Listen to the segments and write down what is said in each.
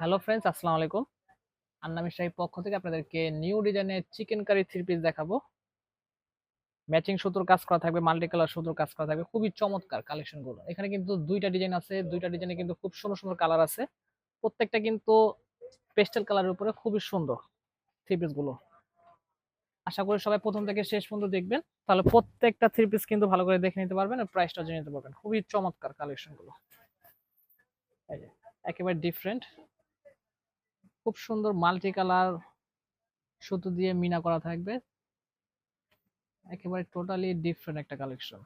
Hello friends আসসালামু আলাইকুম। আন্নামি শাহী পক্ষ থেকে আপনাদেরকে নিউ ডিজাইনের চিকেন কারি থ্রি পিস দেখাবো। ম্যাচিং সুতোর কাজ করা থাকবে মাল্টি কালার সুতোর কাজ করা থাকবে, খুবই চমৎকার কালেকশনগুলো। এখানে কিন্তু দুইটা ডিজাইন আছে, দুইটা ডিজাইনে কিন্তু খুব সুন্দর সুন্দর কালার আছে। প্রত্যেকটা কিন্তু পেস্টেল কালারের উপরে খুবই সুন্দর থ্রি পিসগুলো। আশা করি সবাই প্রথম থেকে শেষ পর্যন্ত দেখবেন। তাহলে প্রত্যেকটা থ্রি পিস কিন্তু ভালো করে দেখে নিতে পারবেন আর প্রাইসটা জেনে নিতে পারবেন। খুবই চমৎকার কালেকশনগুলো। একেবারে ডিফারেন্ট খুব সুন্দর মাল্টি কালার সুতো দিয়ে মিনা করা থাকবে। একেবারে টোটালি ডিফারেন্ট একটা কালেকশন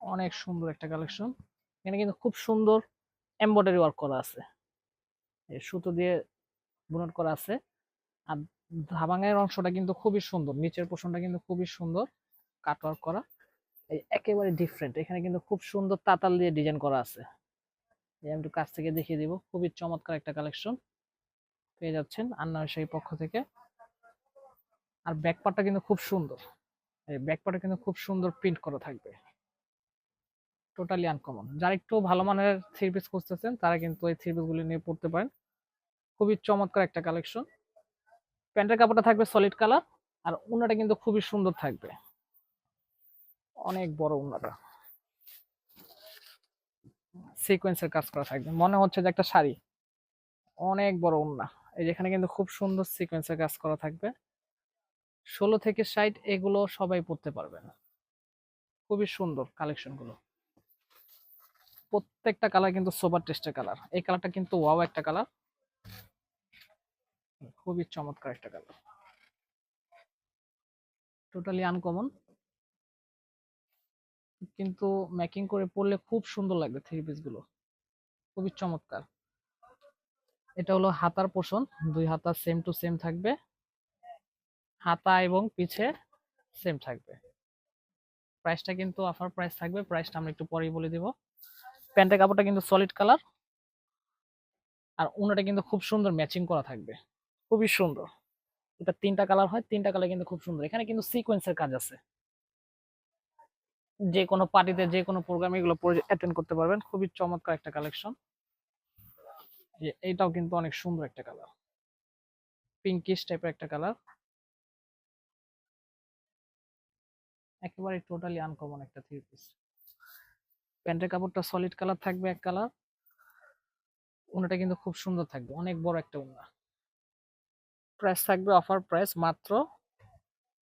অনেক সুন্দর একটা কালেকশন এখানে কিন্তু খুব সুন্দর এমব্রয়ডারি ওয়ার্ক করা আছে। সুতো দিয়ে বুনট করা আছে। আর ধাবাঙের অংশটা কিন্তু খুবই সুন্দর, নিচের পোর্শনটা কিন্তু খুবই সুন্দর কাট ওয়ার্ক করা। এই একেবারে ডিফারেন্ট এখানে কিন্তু খুব সুন্দর তাতাল দিয়ে ডিজাইন করা আছে। আমি একটু কাছ থেকে দেখিয়ে দিব। খুবই চমৎকার একটা কালেকশন পেয়ে যাচ্ছেন আন্না সেই পক্ষ থেকে। আর ব্যাকপার্টটা কিন্তু খুব সুন্দর। এই ব্যাকপার্টটা কিন্তু খুব সুন্দর প্রিন্ট করা থাকবে। টোটালি আনকমন যারা একটু ভালো মানের থ্রি পিস খুঁজতেছেন, তারা কিন্তু এই থ্রি গুলি নিয়ে পড়তে পারেন। খুবই চমৎকার একটা কালেকশন প্যান্টের কাপড়টা থাকবে সলিড কালার আর উন্নাটা কিন্তু খুবই সুন্দর থাকবে। অনেক বড় উন্নাটা সিকোয়েন্সের কাজ করা থাকবে। মনে হচ্ছে যে একটা শাড়ি। অনেক বড় উন্না। এই যেখানে কিন্তু খুব সুন্দর সিকোয়েন্সের কাজ করা থাকবে। ষোলো থেকে ষাট এগুলো সবাই পড়তে পারবে না। খুবই সুন্দর কালেকশনগুলো প্রত্যেকটা কালার কিন্তু সোবার টেস্টের কালার এই কালারটা কিন্তু ওয়াও একটা কালার খুবই চমৎকার একটা কালার টোটালি আনকমন কিন্তু মেকিং করে পরলে খুব সুন্দর লাগবে থ্রি পিসগুলো। খুবই চমৎকার। এটা হলো হাতার পোষণ দুই হাতা সেম টু সেম থাকবে। হাতা এবং পিছে সেম থাকবে। প্রাইসটা কিন্তু অফার প্রাইস থাকবে প্রাইসটা আমরা একটু পরেই বলে দিব। প্যান্টের কাপড়টা কিন্তু সলিড কালার আর উনাটা কিন্তু খুব সুন্দর ম্যাচিং করা থাকবে। খুবই সুন্দর। এটা তিনটা কালার হয়, তিনটা কালার কিন্তু খুব সুন্দর। এখানে কিন্তু সিকোয়েন্সের কাজ আছে। যে কোনো পার্টিতে যে কোনো প্রোগ্রামে এগুলো অ্যাটেন্ড করতে পারবেন। খুবই চমৎকার একটা কালেকশন এইটাও কিন্তু অনেক সুন্দর একটা কালার পিঙ্কিশ টাইপের একটা কালার একেবারে টোটালি আনকমন একটা থ্রি পিস প্যান্টের কাপড়টা সলিড কালার থাকবে এক কালার উনাটা কিন্তু খুব সুন্দর থাকবে। অনেক বড় একটা উন্না। প্রাইস থাকবে অফার প্রাইস মাত্র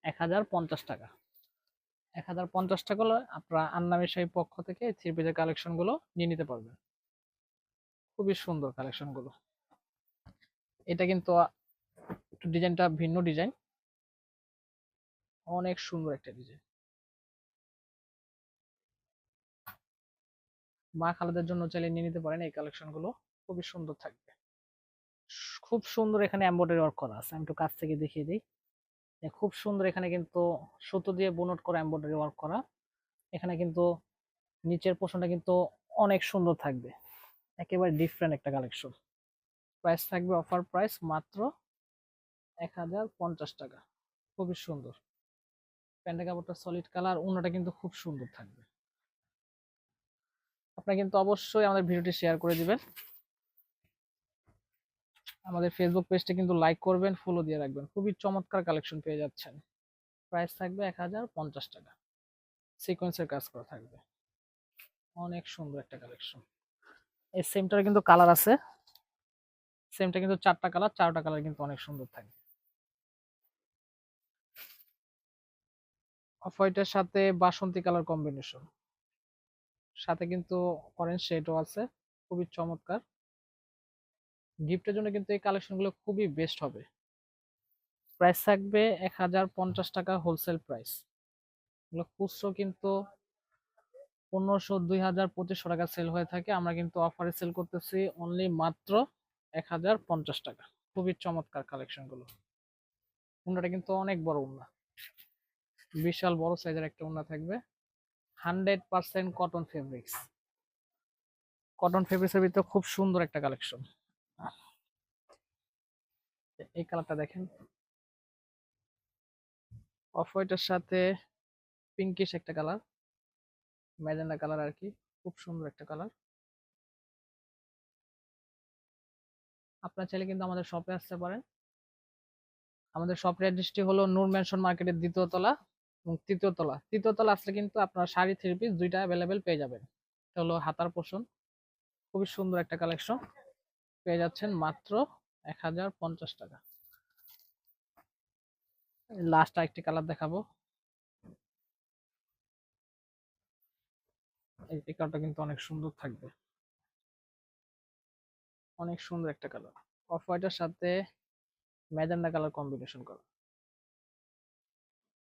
এক হাজার পঞ্চাশ টাকা। এক হাজার পঞ্চাশ টাকা আপনারা আন্নামের সেই পক্ষ থেকে থ্রি পিসের কালেকশনগুলো নিয়ে নিতে পারবেন। খুবই সুন্দর কালেকশনগুলো এটা কিন্তু ডিজাইনটা ভিন্ন ডিজাইন। অনেক সুন্দর একটা ডিজাইন। মা খালাদের জন্য চাইলে নিয়ে নিতে পারেন, এই কালেকশনগুলো খুবই সুন্দর থাকবে। খুব সুন্দর এখানে এমব্রয়ডারি ওয়ার্ক করা আছে। আমি একটু কাছ থেকে দেখিয়ে দিই। খুব সুন্দর এখানে কিন্তু সুতো দিয়ে বুনট করা এমব্রয়ডারি ওয়ার্ক করা। এখানে কিন্তু নিচের পোর্শনটা কিন্তু অনেক সুন্দর থাকবে। একেবারে ডিফারেন্ট একটা কালেকশন প্রাইস থাকবে অফার প্রাইস মাত্র এক হাজার পঞ্চাশ টাকা। খুবই সুন্দর। প্যান্টের কাপড়টা সলিড কালার অন্যটা কিন্তু খুব সুন্দর থাকবে। আপনারা কিন্তু অবশ্যই আমাদের ভিডিওটি শেয়ার করে দিবেন। আমাদের ফেসবুক পেজটা কিন্তু লাইক করবেন ফলো দিয়ে রাখবেন। খুবই চমৎকার কালেকশন পেয়ে যাচ্ছেন। প্রাইস থাকবে এক হাজার পঞ্চাশ টাকা। সিকোয়েন্সের কাজ করা থাকবে। অনেক সুন্দর একটা কালেকশন এই সেমটার কিন্তু কালার আছে। সেমটা কিন্তু চারটা কালার চারটা কালার কিন্তু অনেক সুন্দর থাকবে অফ হোয়াইটের সাথে বাসন্তী কালার কম্বিনেশন সাথে কিন্তু অরেঞ্জ শেডও আছে। খুবই চমৎকার। গিফটের জন্য কিন্তু এই কালেকশনগুলো খুবই বেস্ট হবে। প্রাইস থাকবে এক হাজার পঞ্চাশ টাকা হোলসেল প্রাইস এগুলো খুচরো কিন্তু পনেরোশো, দুই হাজার, পঁচিশশো টাকা সেল হয়ে থাকে। আমরা কিন্তু অফারে সেল করতেছি অনলি মাত্র এক হাজার পঞ্চাশ টাকা। খুবই চমৎকার কালেকশনগুলো উন্নাটা কিন্তু অনেক বড় উন্না। বিশাল বড় সাইজের একটা উন্না থাকবে। Hundred percent cotton fabrics cotton ফেব্রিক্সের ভিতরে খুব সুন্দর একটা কালেকশন এই কালারটা দেখেন। অফ হোয়াইটের সাথে পিঙ্কিশ একটা কালার, ম্যাজেন্ডা কালার আর কি খুব সুন্দর একটা কালার। আপনারা চাইলে কিন্তু আমাদের শপে আসতে পারেন। আমাদের শপ অ্যাড্রেসটি হলো নূর ম্যানশন মার্কেটের দ্বিতীয় তলা এবং তৃতীয় তলা। তৃতীয় তলা আসলে কিন্তু আপনারা শাড়ি থ্রি পিস দুইটা অ্যাভেলেবেল পেয়ে যাবেন। এটা হলো হাতার পোষণ খুবই সুন্দর একটা কালেকশন পেয়ে যাচ্ছেন মাত্র এক হাজার পঞ্চাশ টাকা। লাস্ট আরেকটি কালার দেখাবো। এই কালারটা কিন্তু অনেক সুন্দর থাকবে। অনেক সুন্দর একটা কালার অফ হোয়াইটের সাথে ম্যাজেন্ডা কালার কম্বিনেশন করা।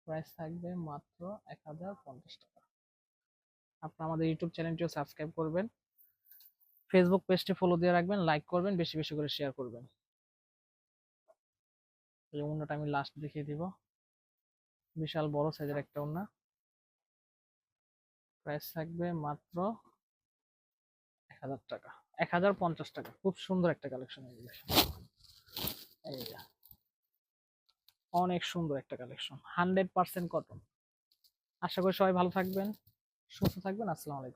প্রাইস থাকবে মাত্র এক হাজার পঞ্চাশ টাকা। আপনারা আমাদের ইউটিউব চ্যানেলটিও সাবস্ক্রাইব করবেন। ফেসবুক পেজটি ফলো দিয়ে রাখবেন লাইক করবেন, বেশি বেশি করে শেয়ার করবেন। এই অন্যটা আমি লাস্ট দেখিয়ে দিব। বিশাল বড় সাইজের একটা ওন্না প্রাইস থাকবে মাত্র এক হাজার টাকা। এক হাজার পঞ্চাশ টাকা। খুব সুন্দর একটা কালেকশন এগুলো এই যে। অনেক সুন্দর একটা কালেকশন হান্ড্রেড পার্সেন্ট কটন আশা করি সবাই ভালো থাকবেন, সুস্থ থাকবেন। আসসালামু আলাইকুম।